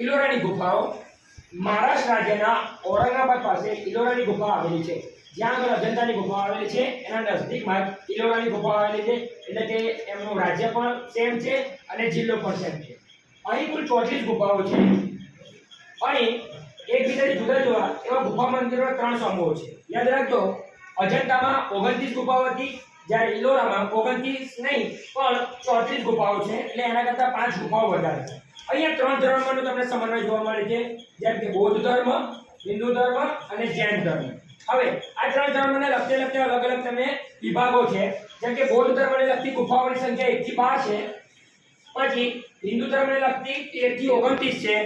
ઇલોરાની ગુફાઓ મહારાષ્ટ્ર રાજ્યના ઔરંગાબાદ પાસે ઇલોરાની ગુફા આવેલી છે. જ્યાં આગળ અજંતાની ગુફા આવેલી છે. એના નજદીકમાં ઇલોરાની ગુફા આવેલી છે. એટલે કે એમનું રાજ્ય પણ સેમ છે અને જિલ્લો પણ સેમ છે. અહીં કુલ ચોત્રીસ ગુફાઓ છે. અહીં એકબીજાથી જુદા જુદા એવા ગુફા મંદિરોના ત્રણ સમૂહો છે. યાદ રાખજો, અજંતામાં ઓગણત્રીસ ગુફાઓ હતી જ્યારે ઇલોરામાં ઓગણત્રીસ નહીં, પણ ચોત્રીસ ગુફાઓ છે, એટલે એના કરતાં પાંચ ગુફાઓ વધારે છે. અહીંયા ત્રણ ધર્મનો તમને સમન્વય જોવા મળે છે, જેમ કે બૌદ્ધ ધર્મ, હિન્દુ ધર્મ અને જૈન ધર્મ. હવે, આ ત્રણ ધર્મને લગતે લગતે અલગ અલગ તમે વિભાગો છે. જેમ કે બૌદ્ધ ધર્મને લગતી ગુફાઓની સંખ્યા એકથી બાર છે. પછી હિન્દુ ધર્મને લગતી તેરથી ઓગણત્રીસ છે.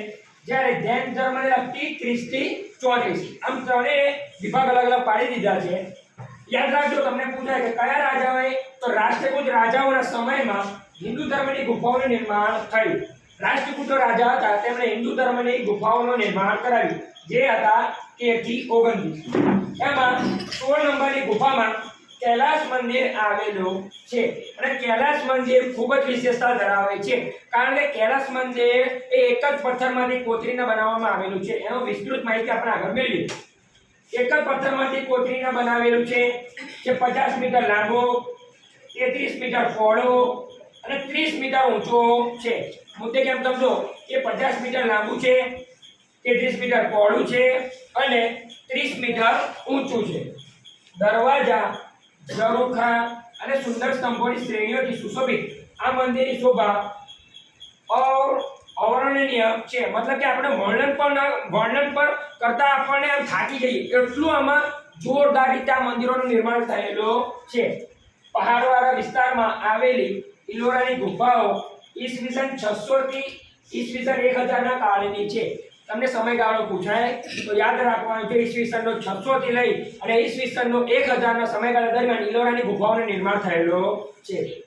જ્યારે જૈન ધર્મને લગતી ત્રીસથી ચોત્રીસ. આમ ત્રણેય વિભાગ અલગ અલગ પાડી દીધા છે. યાદ રાખજો, તમને પૂછાય કે કયા રાજાઓએ, તો રાષ્ટ્રકૂટ રાજાઓના સમયમાં હિન્દુ ધર્મની ગુફાઓનું નિર્માણ થયું. રાષ્ટ્રકૂટ રાજા હતા, તેમણે હિન્દુ ધર્મની ગુફાઓનું નિર્માણ કરાવ્યું, જે હતા તેરથી ઓગણત્રીસ. એમાં સોળ નંબરની ગુફામાં કૈલાસ મંદિર આવેલું છે. અને કૈલાસ મંદિર ખૂબ જ વિશેષતા ધરાવે છે. કારણ કે કૈલાસ મંદિર એ એક જ પથ્થરમાંથી કોતરીને બનાવવામાં આવેલું છે. એનો વિસ્તૃત માહિતી આપણે આગળ મેળવીએ. એક જ પથ્થરમાંથી કોતરીને બનાવેલું છે જે પચાસ મીટર લાંબો, તેત્રીસ મીટર પહોળો અને ત્રીસ મીટર ઊંચો છે. મુદ્દે કેમ સમજો? કે પચાસ મીટર લાંબુ છે, તેત્રીસ મીટર પહોળું છે અને ત્રીસ મીટર ઊંચું છે. દરવાજા, ઝરૂખા અને સુંદર સ્તંભોની શ્રેણીઓથી સુશોભિત. આ મંદિરની શોભા અવ- અવર્ણનીય છે. મતલબ કે આપણે વર્ણન પણ, વર્ણન પર કરતા આપણને આમ થાકી જઈએ. એટલું આમાં જોરદાર રીતે આ મંદિરોનું નિર્માણ થયેલું છે. પહાડવાળા વિસ્તારમાં આવેલી ઇલોરાની ગુફાઓ ઈસવીસન છસો થી ઈસવીસન એક હજારના કાળની છે. તમને સમયગાળો પૂછાય, તો યાદ રાખવાનું છે ઈસવીસનનો છસો થી લઈ અને ઈસવીસનનો એક હજારના સમયગાળા દરમિયાન ઇલોરાની ગુફાઓનું નિર્માણ થયેલો છે.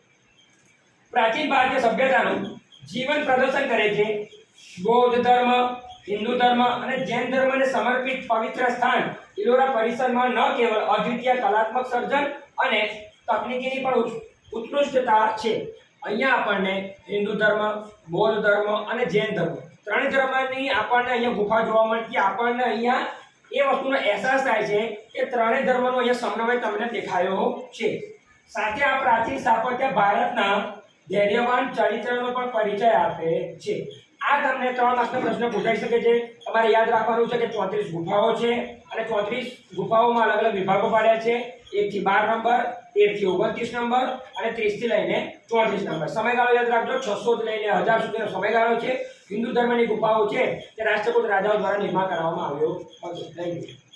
પ્રાચીન ભારતીય સભ્યતાનું જીવન પ્રદર્શન કરે છે. બૌદ્ધ ધર્મ, હિન્દુ ધર્મ અને જૈન ધર્મને સમર્પિત પવિત્ર સ્થાન ઇલોરા પરિસરમાં ન કેવળ અદ્વિતીય કલાત્મક સર્જન અને તકનીકીની પણ ઉત્કૃષ્ટતા છે. અહીંયા આપણને હિન્દુ ધર્મ, બૌદ્ધ ધર્મ અને જૈન ધર્મ ત્રણ ધર્મની આપણને અહીંયા ગુફા જોવા મળતી આપણને અહીંયા એ વસ્તુનો અહેસાસ થાય છે કે ત્રણેય ધર્મનો અહીંયા સમન્વય તમને દેખાયો છે. સાથે આ પ્રાચીન સ્થાપત્ય ભારતના ધૈર્યવાન ચરિત્રનો પણ પરિચય આપે છે. આ તમને ત્રણ માસનો પ્રશ્ન પૂછાઈ શકે છે. તમારે યાદ રાખવાનું છે કે ચોત્રીસ ગુફાઓ છે અને ચોત્રીસ ગુફાઓમાં અલગ અલગ વિભાગો પાડ્યા છે. એકથી બાર નંબર, તેરથી ઓગણત્રીસ નંબર અને ત્રીસથી લઈને ચોત્રીસ નંબર. સમયગાળો યાદ રાખજો છસોથી લઈને હજાર સુધીનો સમયગાળો છે. હિન્દુ ધર્મની ગુફાઓ છે તે રાષ્ટ્રકૂટ રાજાઓ દ્વારા નિર્માણ કરવામાં આવ્યો હતો. Thank you